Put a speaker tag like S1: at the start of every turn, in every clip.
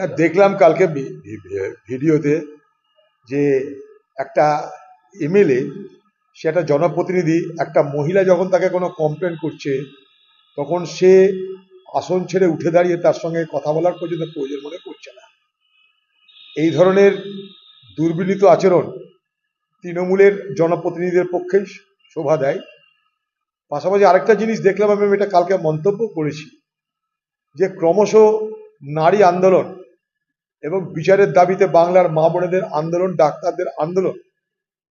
S1: না, দেখলাম কালকে ভিডিওতে যে একটা এমএলএ সে একটা জনপ্রতিনিধি একটা মহিলা যখন তাকে কোনো কমপ্লেন করছে তখন সে আসন ছেড়ে উঠে দাঁড়িয়ে তার সঙ্গে কথা বলার পর্যন্ত প্রয়োজন মনে করছে না। এই ধরনের দুর্বিনীত আচরণ তৃণমূলের জনপ্রতিনিধিদের পক্ষেই শোভা দেয়। পাশাপাশি আরেকটা জিনিস দেখলাম আমি এটা কালকে মন্তব্য করেছি যে ক্রমশ নারী আন্দোলন এবং বিচারের দাবিতে বাংলার মা বোনেদের আন্দোলন, ডাক্তারদের আন্দোলন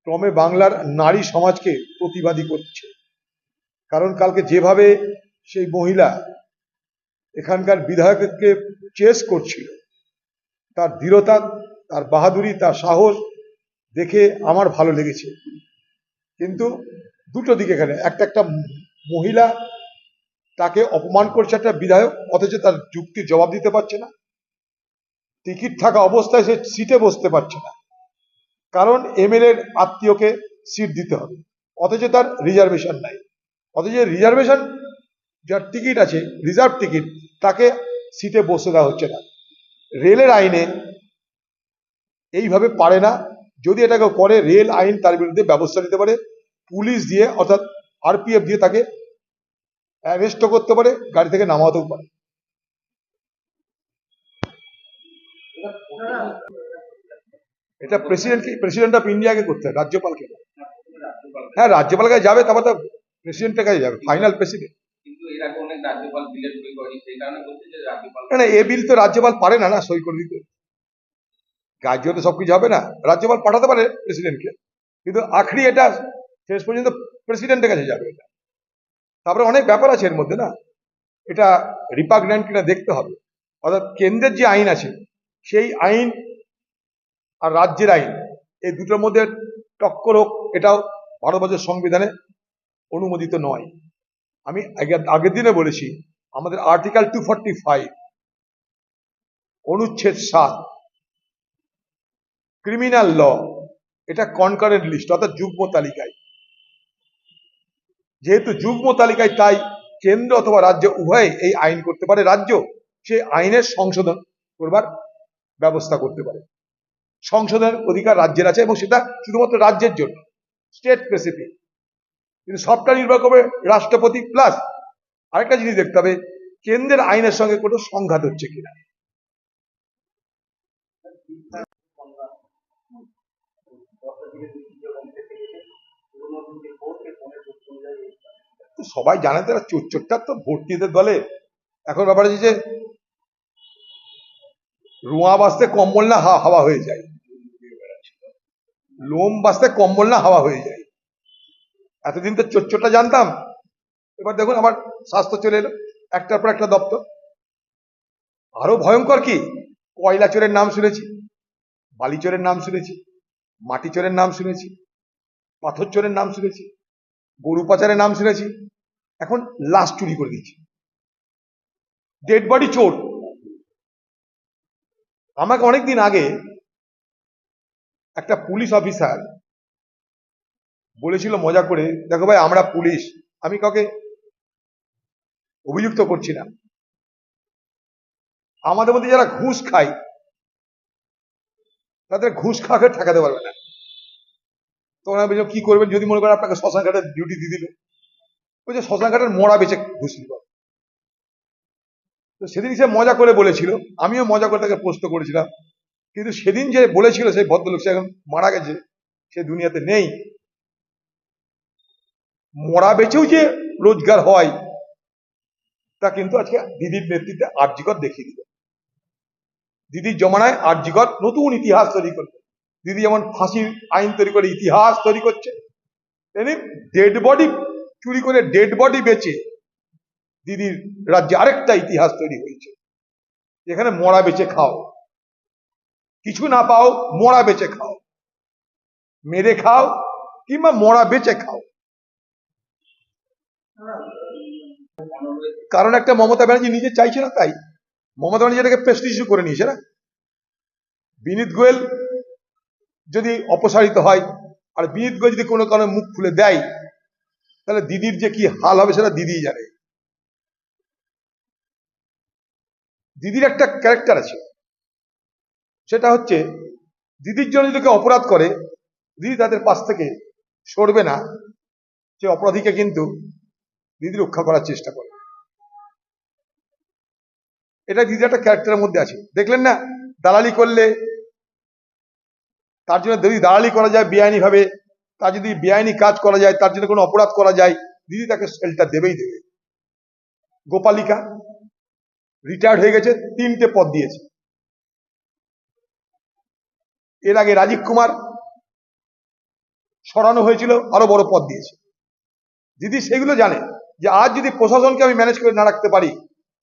S1: ক্রমে বাংলার নারী সমাজকে প্রতিবাদী করছে। কারণ কালকে যেভাবে সেই মহিলা এখানকার বিধায়ককে চেস করছিল, তার দৃঢ়তা, তার বাহাদুরি, তার সাহস দেখে আমার ভালো লেগেছে। কিন্তু দুটো দিক এখানে, একটা একটা মহিলা তাকে অপমান করছে একটা বিধায়ক, অথচ তার যুক্তির জবাব দিতে পারছে না। টিকিট থাকা অবস্থায় সে সিটে বসতে পারছে না। কারণ এমএলএর আত্মীয়কে সিট দিতে হবে। অথচ তার রিজার্ভেশন নাই। অথচ রিজার্ভেশন, যার টিকিট আছে, রিজার্ভ টিকিট, তাকে সিটে বসে দেওয়া হচ্ছে না। রেলের আইনে এইভাবে পারে না। যদি এটাকে করে, রেল আইন তার বিরুদ্ধে ব্যবস্থা নিতে পারে, পুলিশ দিয়ে, অর্থাৎ আরপিএফ দিয়ে তাকে অ্যারেস্ট করতে পারে, গাড়ি থেকে নামাতেও পারে। এটা প্রেসিডেন্টকে প্রেসিডেন্ট অফ ইন্ডিয়াকে করতে হয় রাজ্যপালকে। হ্যাঁ রাজ্যপালের কাছে যাবে তারপর তো প্রেসিডেন্টের কাছে যাবে ফাইনাল প্রেসিডেন্ট
S2: রাজ্যপাল রাজ্যপাল
S1: না এ বিল তো রাজ্যপাল পারে না না সই করে দিতে। রাজ্য তো সবকিছু হবে না রাজ্যপাল পাঠাতে পারে প্রেসিডেন্টকে কিন্তু আখরি এটা শেষ পর্যন্ত প্রেসিডেন্টের কাছে যাবে এটা। তারপরে অনেক ব্যাপার আছে এর মধ্যে না এটা রিপাগন্যান্ট কিনা দেখতে হবে। অর্থাৎ কেন্দ্রের যে আইন আছে সেই আইন আর রাজ্যের আইন, এই দুটোর মধ্যে টক্কর হোক, এটাও ভারতবর্ষের সংবিধানে অনুমোদিত নয়। আমি আগের দিনে বলেছি, আমাদের আর্টিকেল টু ফর্টি ফাইভ অনুচ্ছেদ সাত, ক্রিমিনাল ল, এটা কনকারেন্ট লিস্ট, অর্থাৎ যুগ্ম তালিকায়। যেহেতু যুগ্ম তালিকায়, তাই কেন্দ্র অথবা রাজ্য উভয়ে এই আইন করতে পারে। রাজ্য সে আইনের সংশোধন করবার ব্যবস্থা করতে পারে। সংশোধনের অধিকার রাজ্যের আছে এবং সেটা শুধুমাত্র রাজ্যের জন্য স্টেট স্পেসিফিক কিন্তু সবটা নির্ভর করবে রাষ্ট্রপতি প্লাস আরেকটা জিনিস দেখতে হবে, কেন্দ্রের আইনের সঙ্গে কোনো সংঘাত হচ্ছে কিনা। সবাই জানে তারা চোরচোরটার তো ভোট ভর্তিদের দলে। এখন ব্যাপার হচ্ছে যে রোঁয়া বাঁচতে কম্বল না হাওয়া হয়ে যায়। লোম বাঁচতে কম্বল না হাওয়া হয়ে যায়। এতদিন তো চোরচোরটা জানতাম। এবার দেখুন আমার স্বাস্থ্য চলে এলো, একটার পর একটা দপ্তর। আরও ভয়ঙ্কর কি? কয়লা চোরের নাম শুনেছি, বালি চোরের নাম শুনেছি, মাটি চোরের নাম শুনেছি, পাথর চোরের নাম শুনেছি, গরু পাচারের নাম শুনেছি। এখন লাশ চুরি করে দিয়েছি। ডেড বডি চোর। আমাকে অনেকদিন আগে একটা পুলিশ অফিসার বলেছিল মজা করে, দেখো ভাই, আমরা পুলিশ, আমি কাউকে অভিযুক্ত করছি না। আমাদের মধ্যে যারা ঘুষ খায়, তাদের ঘুষ খাওয়াকে ঠেকাতে পারবে না। তখন আমি কি করবেন? যদি মনে করেন আপনাকে শ্মশান ঘাটের ডিউটি দিয়ে দিল। বলছে শ্মশান ঘাটের মরা বেঁচে ঘুষ নিব। তো সেদিন সে মজা করে বলেছিল, আমিও মজা করে তাকে প্রশ্ন করেছিলাম। কিন্তু সেদিন যে বলেছিল সেই ভদ্রলোক, সে এখন মারা গেছে, সে দুনিয়াতে নেই। মরা বেচেও যে রোজগার হয়, তা কিন্তু আজকে দিদির নেতৃত্বে আর্যিকর দেখিয়ে দিল। দিদির জমানায় আর্যিকর নতুন ইতিহাস তৈরি করবে। দিদি যেমন ফাঁসির আইন তৈরি করে ইতিহাস তৈরি করছে ডেড বডি চুরি করে ডেড বডি বেচে দিদির রাজ্যে আরেকটা ইতিহাস তৈরি হয়েছে। যেখানে মরা বেঁচে খাও। কিছু না পাও, মরা বেঁচে খাও। মেরে খাও কিংবা মরা বেঁচে খাও। কারণ একটা মমতা ব্যানার্জি নিজে চাইছে না তাই। মমতা ব্যানার্জি এটাকে প্রেস্টিজ করে নিয়েছে না? বিনীত গোয়েল যদি অপসারিত হয়, আর বিনীত গোয়েল যদি কোনো কারণে মুখ খুলে দেয়, তাহলে দিদির যে কি হাল হবে সেটা দিদিই জানে। দিদির একটা ক্যারেক্টার আছে। সেটা হচ্ছে, দিদির জন্য যদি কেউ অপরাধ করে, দিদি তাদের পাশ থেকে সরবে না, সে অপরাধীকে কিন্তু দিদি রক্ষা করার চেষ্টা করে। এটা দিদি একটা ক্যারেক্টারের মধ্যে আছে। দেখলেন না? দালালি করলে তার জন্য যদি দালালি করা যায় বেআইনি ভাবে তার যদি বেআইনি কাজ করা যায়, তার জন্য কোনো অপরাধ করা যায়, দিদি তাকে সেলটা দেবেই দেবে। গোপালিকা রিটায়ার্ড হয়ে গেছে, তিনটে পদ দিয়েছে। এর আগে রাজীব কুমার সরানো হয়েছিল, আরও বড় পদ দিয়েছে। দিদি সেগুলো জানে যে আজ যদি প্রশাসনকে আমি ম্যানেজ করে না রাখতে পারি,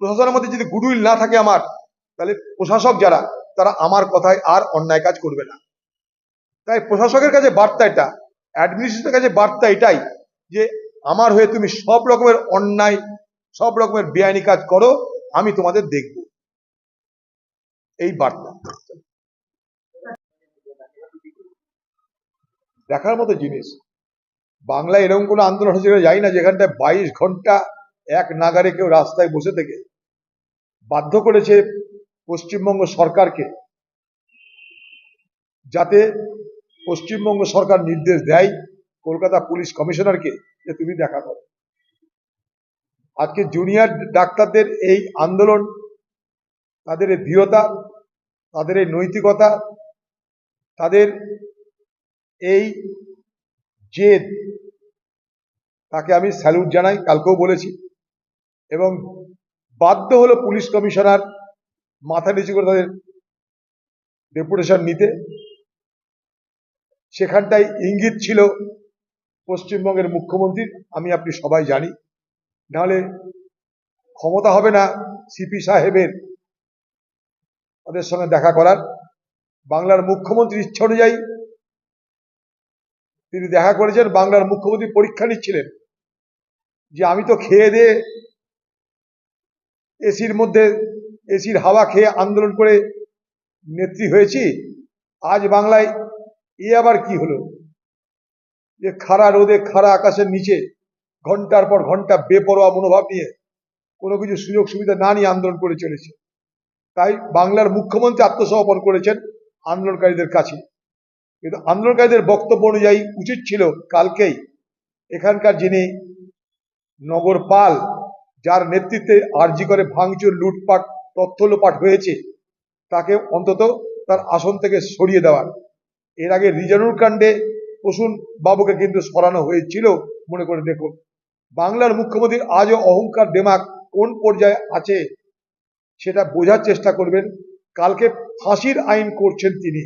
S1: প্রশাসনের মধ্যে যদি গুডউইল না থাকে আমার, তাহলে প্রশাসক যারা, তারা আমার কথায় আর অন্যায় কাজ করবে না। তাই প্রশাসকের কাছে বার্তা এটা অ্যাডমিনিস্ট্রেশনের কাছে বার্তা এটাই যে, আমার হয়ে তুমি সব রকমের অন্যায়, সব রকমের বেআইনি কাজ করো আমি তোমাদের দেখব। এই বার্তা। দেখার মতো জিনিস। বাংলায় এরকম কোনো আন্দোলন হচ্ছে জানি না, যেখানটায় বাইশ ঘণ্টা এক নাগারে কেউ রাস্তায় বসে থেকে বাধ্য করেছে পশ্চিমবঙ্গ সরকারকে, যাতে পশ্চিমবঙ্গ সরকার নির্দেশ দেয় কলকাতা পুলিশ কমিশনারকে যে তুমি দেখা করো। আজকে জুনিয়র ডাক্তারদের এই আন্দোলন, তাদের এই দৃঢ়তা, তাদের এই নৈতিকতা, তাদের এই জেদ, তাকে আমি স্যালুট জানাই, কালকেও বলেছি। এবং বাধ্য হলো পুলিশ কমিশনার মাথা নিচু করে তাদের ডেপুটেশন নিতে। সেখানটায় ইঙ্গিত ছিল পশ্চিমবঙ্গের মুখ্যমন্ত্রীর, আমি আপনি সবাই জানি। নাহলে ক্ষমতা হবে না সিপি সাহেবের। তাদের সঙ্গে দেখা করার। বাংলার মুখ্যমন্ত্রীর ইচ্ছা অনুযায়ী তিনি দেখা করেছেন, বাংলার মুখ্যমন্ত্রী পরীক্ষা নিচ্ছিলেন। যে আমি তো খেয়ে দিয়ে এসির মধ্যে, এসির হাওয়া খেয়ে আন্দোলন করে নেত্রী হয়েছি, আজ বাংলায় এ আবার কি হলো? যে খাড়া রোদে খাড়া আকাশের নিচে ঘণ্টার পর ঘণ্টা বেপরোয়া মনোভাব নিয়ে কোনো কিছু সুযোগ সুবিধা না নিয়ে আন্দোলন করে চলেছে। তাই বাংলার মুখ্যমন্ত্রী আত্মসমর্পণ করেছেন আন্দোলনকারীদের কাছে। কিন্তু আন্দোলনকারীদের বক্তব্য অনুযায়ী উচিত ছিল কালকেই এখানকার যিনি নগর পাল যার নেতৃত্বে আরজি করে ভাঙচুর, লুটপাট, তথ্য লোপাট হয়েছে, তাকে অন্তত তার আসন থেকে সরিয়ে দেওয়ার। এর আগে রিজানুর কাণ্ডে প্রসূন বাবুকে কিন্তু সরানো হয়েছিল, মনে করে দেখুন। বাংলার মুখ্যমন্ত্রীর আজও অহংকার দেমাক কোন পর্যায়ে আছে সেটা বোঝার চেষ্টা করবেন। কালকে ফাঁসির আইন করছেন তিনি,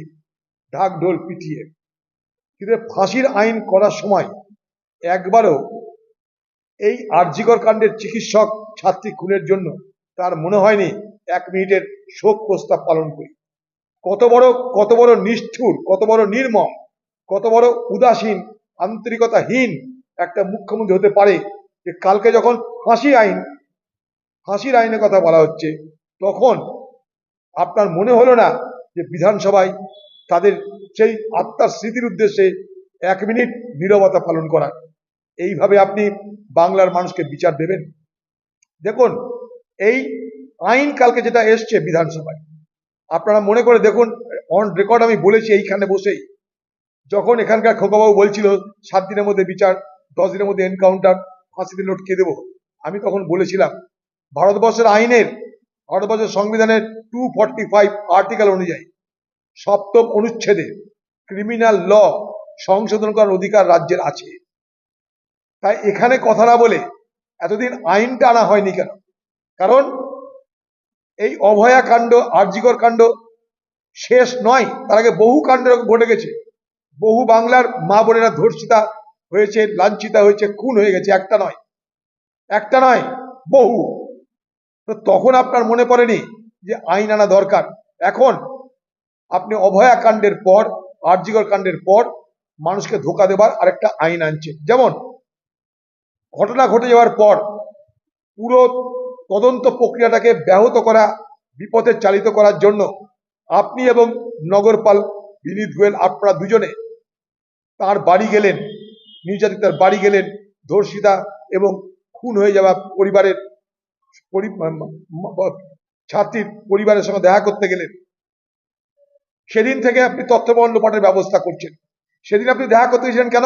S1: ঢাক ঢোল পিটিয়ে। কিন্তু ফাঁসির আইন করার সময় একবারও এই আরজিকর কাণ্ডের চিকিৎসক ছাত্রী খুনের জন্য তার মনে হয়নি এক মিনিটের শোক প্রস্তাব পালন করি। কত বড় কত বড় নিষ্ঠুর, কত বড় নির্মম, কত বড় উদাসীন, আন্তরিকতাহীন একটা মুখ্যমন্ত্রী হতে পারে যে কালকে যখন ফাঁসি আইন, ফাঁসির আইনের কথা বলা হচ্ছে, তখন আপনার মনে হলো না যে বিধানসভায় তাদের সেই আত্মার স্মৃতির উদ্দেশ্যে এক মিনিট নীরবতা পালন করা? এইভাবে আপনি বাংলার মানুষকে বিচার দেবেন? দেখুন, এই আইন কালকে যেটা এসছে বিধানসভায়, আপনারা মনে করে দেখুন, অন রেকর্ড আমি বলেছি এইখানে বসেই, যখন এখানকার খোকাবাবু বলছিল সাত দিনের মধ্যে বিচার দশ দিনের মধ্যে এনকাউন্টার ফাঁসিতে লটকে দেবো। আমি তখন বলেছিলাম, ভারতবর্ষের আইনের, ভারতবর্ষের সংবিধানের টু ফর্টি ফাইভ আর্টিকেল অনুযায়ী সপ্তম অনুচ্ছেদে ক্রিমিনাল ল সংশোধন করার অধিকার রাজ্যের আছে। তাই এখানে কথা না বলে এতদিন আইনটা আনা হয়নি কেন? কারণ এই অভয়া কাণ্ড, আর্জিকর কাণ্ড শেষ নয়, তার আগে বহু কাণ্ড ঘটে গেছে। বহু বাংলার মা বোনেরা ধর্ষিতা হয়েছে, লাঞ্ছিতা হয়েছে, খুন হয়ে গেছে, একটা নয়। একটা নয়, বহু। তো তখন আপনার মনে পড়েনি যে আইন আনা দরকার? এখন আপনি অভয়া কাণ্ডের পর, আর্জিকর কাণ্ডের পর মানুষকে ধোকা দেবার আরেকটা আইন আনছে যেমন, ঘটনা ঘটে যাওয়ার পর পুরো তদন্ত প্রক্রিয়াটাকে ব্যাহত করা, বিপথে চালিত করার জন্য আপনি এবং নগরপাল, বিনীত গোয়েল আপনারা দুজনে তার বাড়ি গেলেন। নির্যাতিতার বাড়ি গেলেন ধর্ষিতা এবং খুন হয়ে যাওয়া পরিবারের ছাত্রীর পরিবারের সঙ্গে দেখা করতে গেলেন। সেদিন থেকে আপনি তথ্য প্রমাণ লোপাটের ব্যবস্থা করছেন। সেদিন আপনি দেখা করতে গেছিলেন কেন?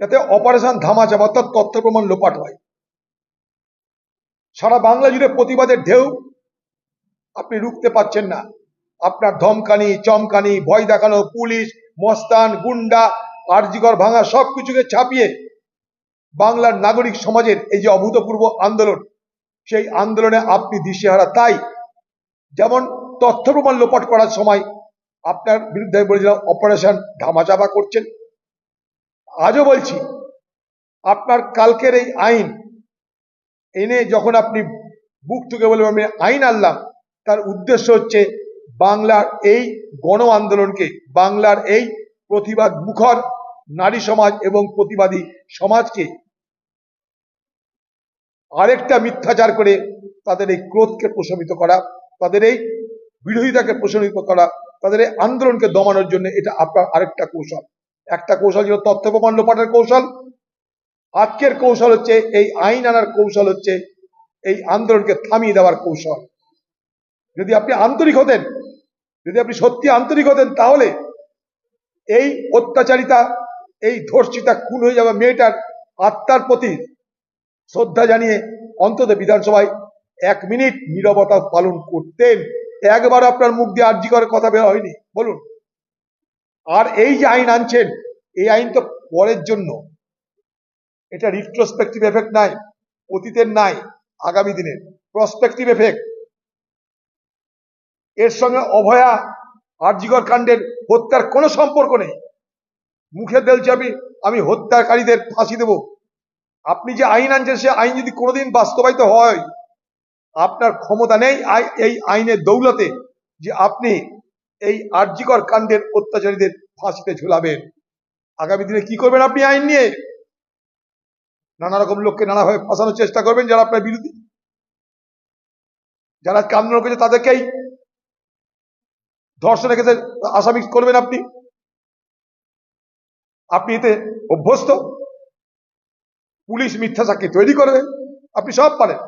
S1: যাতে অপারেশন ধামাচাপা অর্থাৎ তথ্য প্রমাণ লোপাট হয়। সারা বাংলা জুড়ে প্রতিবাদের ঢেউ। আপনি রুখতে পারছেন না। আপনার ধমকানি, চমকানি, ভয় দেখানো পুলিশ, মস্তান, গুন্ডা আরজিকর ভাঙা সবকিছুকে ছাপিয়ে বাংলার নাগরিক সমাজের এই যে অভূতপূর্ব আন্দোলন, সেই আন্দোলনে আপনি দিশেহারা। তাই যেমন তথ্য প্রমাণ লোপাট করার সময় আপনার বিরুদ্ধে বলেছিলাম অপারেশন ধামাচাপা করছেন। আজও বলছি, আপনার কালকের এই আইন এনে যখন আপনি বুক টুকে বলে আমি আইন আনলাম তার উদ্দেশ্য হচ্ছে বাংলার এই গণ আন্দোলনকে, বাংলার এই প্রতিবাদ মুখর, নারী সমাজ এবং প্রতিবাদী সমাজকে আরেকটা মিথ্যাচার করে তাদের এই ক্রোধকে প্রশমিত করা, তাদের এই বিরোধিতাকে প্রশমিত করা, তাদের এই আন্দোলনকে দমানোর জন্য এটা আপনার আরেকটা কৌশল। একটা কৌশল ছিল তথ্য প্রমাণ লোপাটের কৌশল। আজকের কৌশল হচ্ছে এই আইন আনার কৌশল হচ্ছে এই আন্দোলনকে থামিয়ে দেওয়ার কৌশল। যদি আপনি আন্তরিক হতেন, যদি আপনি সত্যি আন্তরিক হতেন তাহলে এই অত্যাচারিতা, এই ধর্ষিতা খুন হয়ে যাওয়া মেয়েটার আত্মার প্রতি শ্রদ্ধা জানিয়ে অন্তত বিধানসভায় এক মিনিট নীরবতা পালন করতেন। একবার আপনার মুখ দিয়ে আর্জি করার কথা বের হয়নি, বলুন। আর এই যে আইন আনছেন, এই আইন তো পরের জন্য। এটা রিট্রোস্পেক্টিভ এফেক্ট নাই, অতীতের নাই, আগামী দিনের। প্রসপেক্টিভ এফেক্ট এর সঙ্গে অভয়া আরজিকর কাণ্ডের হত্যার কোনো সম্পর্ক নেই। মুখে দেলছে আমি আমি হত্যাকারীদের ফাঁসি দেব। আপনি যে আইন আনছেন, সে আইন যদি কোনোদিন বাস্তবায়িত হয়, আপনার ক্ষমতা নেই এই আইনের দৌলতে যে আপনি এই আরজিকর কাণ্ডের অত্যাচারীদের ফাঁসিতে ঝুলাবেন। আগামী দিনে কি করবেন আপনি আইন নিয়ে? নানা রকম লোককে নানাভাবে ফাঁসানোর চেষ্টা করবেন যারা আপনার বিরোধী যারা আন্দোলন করেছে তাদেরকেই ধর্ষণের ক্ষেত্রে আসামি করবেন আপনি? আপনি এতে অভ্যস্ত? পুলিশ মিথ্যা সাক্ষী তৈরি করবে? আপনি সব পারেন।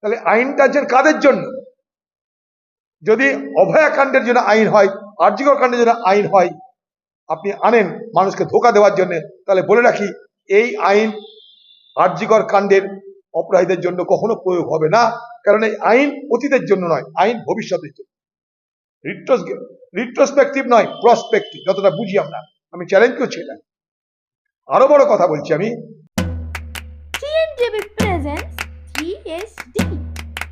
S1: তাহলে আইনটা যে কাদের জন্য? যদি অভয়াকাণ্ডের জন্য আইন হয় আর্যিকর কাণ্ডের জন্য আইন হয়, আপনি আনেন মানুষকে ধোকা দেওয়ার জন্য, তাহলে বলে রাখি, এই আইন আর্যিকর কাণ্ডের অপরাধীদের জন্য কখনো প্রয়োগ হবে না। কারণ এই আইন অতীতের জন্য নয়, আইন ভবিষ্যতের জন্য। রিট্রোস্পেক্টিভ নয় প্রসপেক্টিভ যতটা বুঝি আমরা। আমি চ্যালেঞ্জ করছি এটা আরও বড় কথা বলছি আমি।
S3: TNTV presents 3SD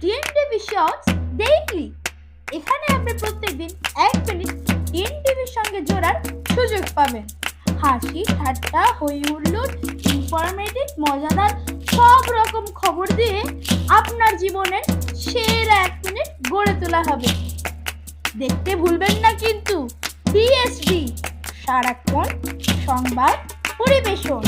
S3: TNTV Shorts Daily এখানে আপনি প্রত্যেকদিন এক মিনিট TNTVর সঙ্গে জোড়ার সুযোগ পাবেন। হাসি, ঠাট্টা, হই হুল্লোড় ইনফরমেটিভ মজাদার, সব রকম খবর দিয়ে আপনার জীবনের সেরা এক মিনিট গড়ে তোলা হবে। দেখতে ভুলবেন না কিন্তু টিএসডি সারাক্ষণ সংবাদ পরিবেশন।